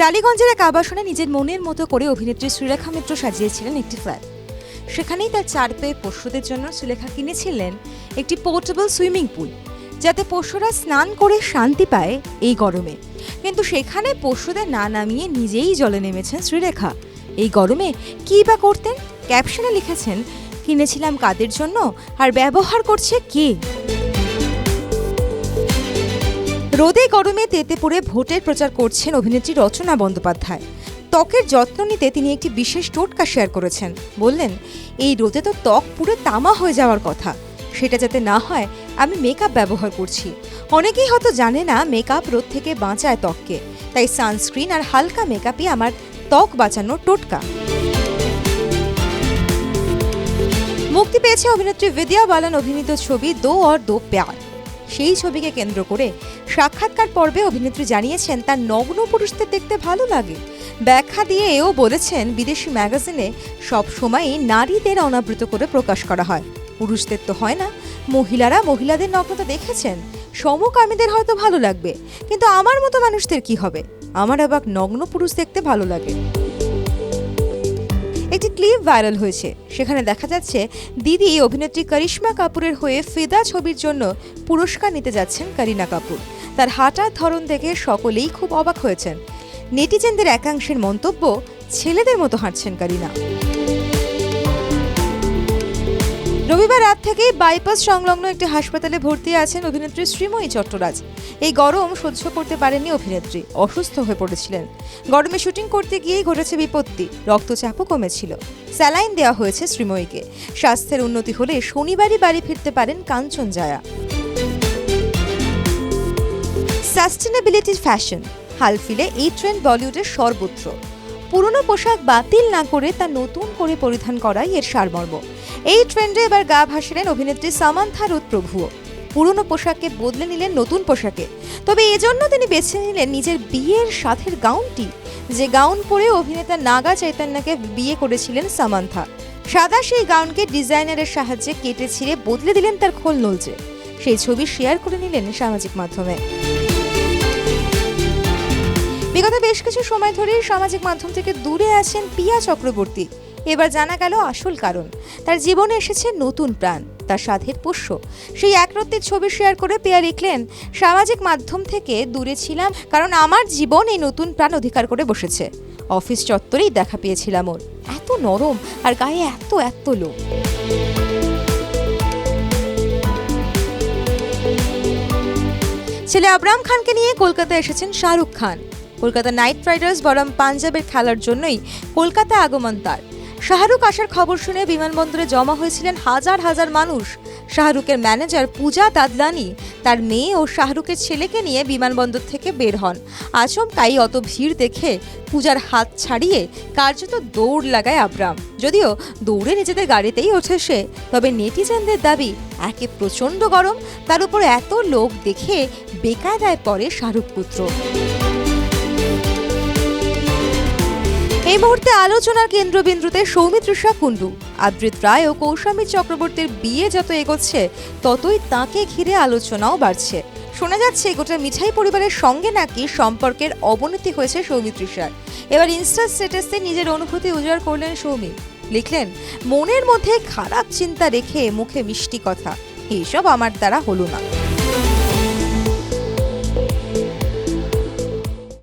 টালিগঞ্জের এক আবাসনে নিজের মনের মতো করে অভিনেত্রী শ্রীলেখা মিত্র সাজিয়েছিলেন একটি ফ্ল্যাট। সেখানেই তার চার পেয়ে পশুদের জন্য সুলেখা কিনেছিলেন একটি পোর্টেবল সুইমিং পুল, যাতে পশুরা স্নান করে শান্তি পায় এই গরমে। কিন্তু সেখানে পশুদের না নামিয়ে নিজেই জলে নেমেছেন শ্রীলেখা এই গরমে কী বা করতেন? ক্যাপশনে লিখেছেন, কিনেছিলাম কাদের জন্য? আর ব্যবহার করছে কে? রোদে গরমে তেতে পড়ে ভোটের প্রচার করছেন অভিনেত্রী রচনা বন্দ্যোপাধ্যায়। ত্বকের যত্ন নিতে তিনি একটি বিশেষ টোটকা শেয়ার করেছেন। বললেন, এই রোদে তো ত্বক পুরো তামা হয়ে যাওয়ার কথা। সেটা যাতে না হয়, আমি মেকআপ ব্যবহার করছি। অনেকেই হয়তো জানে না মেকআপ রোদ থেকে বাঁচায় ত্বককে। তাই সানস্ক্রিন আর হালকা মেকআপই আমার ত্বক বাঁচানোর টোটকা। মুক্তি পেয়েছে অভিনেত্রী বিদ্যা বালান অভিনীত ছবি দো অর দো প্যার। সেই ছবিকে কেন্দ্র করে সাক্ষাৎকার পর্বে অভিনেত্রী জানিয়েছেন, তার নগ্ন পুরুষদের দেখতে ভালো লাগে। ব্যাখ্যা দিয়ে এও বলেছেন, বিদেশি ম্যাগাজিনে সব সময়ই নারীদের অনাবৃত করে প্রকাশ করা হয়। পুরুষদের তো হয় না। মহিলারা মহিলাদের নগ্নতা দেখেছেন। সমকামীদের হয়তো ভালো লাগবে। কিন্তু আমার মতো মানুষদের কি হবে? আমার আবার নগ্ন পুরুষ দেখতে ভালো লাগে। একটি ক্লিপ ভাইরাল হয়েছে। সেখানে দেখা যাচ্ছে, দিদি অভিনেত্রী করিশ্মা কাপুরের হয়ে ফিদা ছবির জন্য পুরস্কার নিতে যাচ্ছেন করিনা কাপুর। তার হাঁটার ধরন দেখে সকলেই খুব অবাক হয়েছেন। নেটিজেনদের একাংশের মন্তব্য, ছেলেদের মতো হাঁটছেন করিনা। রবিবার রাত থেকেই বাইপাস সংলগ্ন একটি হাসপাতালে ভর্তি আছেন অভিনেত্রী শ্রীময়ী চট্টরাজ। এই গরম সহ্য করতে পারেননি অভিনেত্রী, অসুস্থ হয়ে পড়েছিলেন। গরমে শুটিং করতে গিয়েই ঘটেছে বিপত্তি, রক্তচাপও কমেছিল। স্যালাইন দেওয়া হয়েছে শ্রীময়ীকে। স্বাস্থ্যের উন্নতি হলে শনিবারই বাড়ি ফিরতে পারেন কাঞ্চন জায়া। সাস্টেনেবিলিটির ফ্যাশন, হাল ফিলে এই ট্রেন্ড বলিউডের সর্বত্র। পুরনো পোশাক বাতিল না করে তা নতুন করে পরিধান করাই এর সারমর্ম। এই ট্রেন্ডে এবার গা ভাসিলেন অভিনেত্রী সামান্থা রুত প্রভুও পুরনো পোশাককে বদলে নিলেন নতুন পোশাকে। তবে এজন্য তিনি বেছে নিলেন নিজের বিয়ের সাথের গাউনটি। যে গাউন পরে অভিনেতা নাগা চৈতন্যকে বিয়ে করেছিলেন সামান্থা। সাদা সেই গাউনকে ডিজাইনারের সাহায্যে কেটে ছিঁড়ে বদলে দিলেন তার খোল নলচে সেই ছবি শেয়ার করে নিলেন সামাজিক মাধ্যমে। বিগত বেশ কিছু সময় ধরে সামাজিক মাধ্যম থেকে দূরে আছেন পিয়া চক্রবর্তী। এবার জানা গেল আসল কারণ। তার জীবনে এসেছে নতুন প্রাণ, তার সাধের পোষ্য। সেই একরত্তির ছবি শেয়ার করে পেয়া লিখলেন, সামাজিক মাধ্যম থেকে দূরে ছিলাম কারণ আমার জীবন এই নতুন প্রাণ অধিকার করে বসেছে। অফিস চত্বরেই দেখা পেয়েছিলাম ওর। এত নরম আর গায়ে এত এত লোক ছেলে আবরাম খানকে নিয়ে কলকাতায় এসেছেন শাহরুখ খান। কলকাতা নাইট রাইডার্স বরং পাঞ্জাবের খেলার জন্যই কলকাতা আগমন তার। শাহরুখ আসার খবর শুনে বিমানবন্দরে জমা হয়েছিলেন হাজার হাজার মানুষ। শাহরুখের ম্যানেজার পূজা তাদলানি তার মেয়ে ও শাহরুখের ছেলেকে নিয়ে বিমানবন্দর থেকে বের হন। আচমকাই অত ভিড় দেখে পূজার হাত ছাড়িয়ে কার্যত দৌড় লাগায় আবরাম। যদিও দৌড়ে নিজেদের গাড়িতেই ওঠে সে, তবে নেটিজেনদের দাবি, একে প্রচণ্ড গরম, তার উপর এত লোক দেখে বেকায়দায় পড়ে শাহরুখ পুত্র। এই মুহূর্তে আলোচনার কেন্দ্রবিন্দুতে সৌমিত্রিষা কুণ্ডু, আদ্রিত রায় ও কৌশামী চক্রবর্তীর বিয়ে যত এগোচ্ছে, ততই তাকে ঘিরে আলোচনাও বাড়ছে। শোনা যাচ্ছে, গোটা মিঠাই পরিবারের সঙ্গে নাকি সম্পর্কের অবনতি হয়েছে সৌমিত্রিষার এবার ইনস্টা স্ট্যাটাসে নিজের অনুভূতি উজাড় করলেন সৌমি। লিখলেন, মনের মধ্যে খারাপ চিন্তা রেখে মুখে মিষ্টি কথা এইসব আমার দ্বারা হলো না।